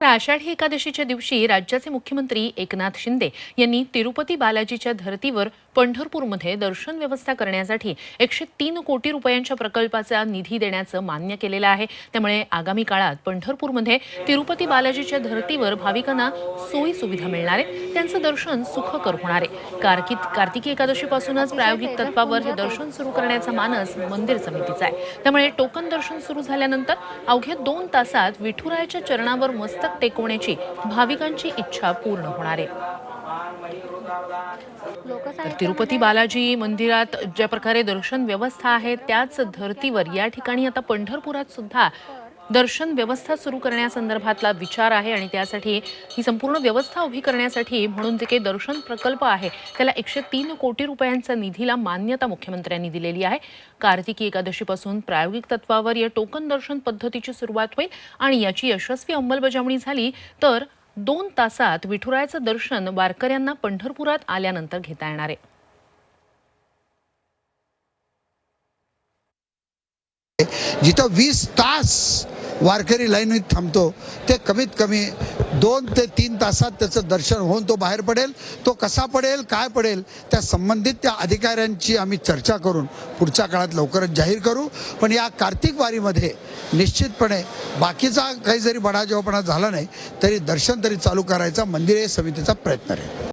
तर आषाढी एकादशीच्या दिवशी राज्याचे मुख्यमंत्री एकनाथ शिंदे यांनी तिरुपती बालाजीच्या धर्तीवर पंढरपूरमध्ये दर्शन व्यवस्था करण्यासाठी एकशे तीन कोटी रुपयांच्या प्रकल्पाचा निधी देण्याचं मान्य केलेलं आहे. त्यामुळे आगामी काळात पंढरपूरमध्ये तिरुपती बालाजीच्या धर्तीवर भाविकांना सोयी सुविधा मिळणार आहे त्यांचं दर्शन सुखकर होणार आहे. कार्तिक कार्तिकी एकादशीपासूनच प्रायोगिक तत्वावर हे दर्शन सुरू करण्याचा मानस मंदिर समितीचा आहे. त्यामुळे टोकन दर्शन सुरू झाल्यानंतर अवघ्या दोन तासात विठुरायाच्या चरणावर मस्तक टेकवण्याची भाविकांची इच्छा पूर्ण होणार आहे. तर तिरुपती बालाजी मंदिरात ज्या प्रकारे दर्शन व्यवस्था आहे त्याच धर्तीवर या ठिकाणी आता पंढरपुरात सुद्धा दर्शन व्यवस्था सुरू करण्यासंदर्भातला विचार आहे आणि त्यासाठी ही संपूर्ण व्यवस्था उभी करण्यासाठी म्हणून जे काही दर्शन प्रकल्प आहे त्याला एकशे तीन कोटी रुपयांचा निधीला मान्यता मुख्यमंत्र्यांनी दिलेली आहे. कार्तिकी एकादशीपासून प्रायोगिक तत्वावर या टोकन दर्शन पद्धतीची सुरुवात होईल आणि याची यशस्वी अंमलबजावणी झाली तर दोन तासात विठुरायाचं दर्शन वारकऱ्यांना पंढरपुरात आल्यानंतर घेता येणार आहे. जिथं वीस तास वारकरी लाईनीत थांबतो. ते कमीत कमी दोन ते तीन तासात त्याचं दर्शन होऊन तो बाहेर पडेल. तो कसा पडेल काय पडेल त्या संबंधित त्या अधिकाऱ्यांची आम्ही चर्चा करून पुढच्या काळात लवकरच जाहीर करू. पण या कार्तिक वारीमध्ये निश्चितपणे बाकीचा काही जरी बडाजेवपणा झाला नाही तरी दर्शन तरी चालू करायचा मंदिर समितीचा प्रयत्न राहील.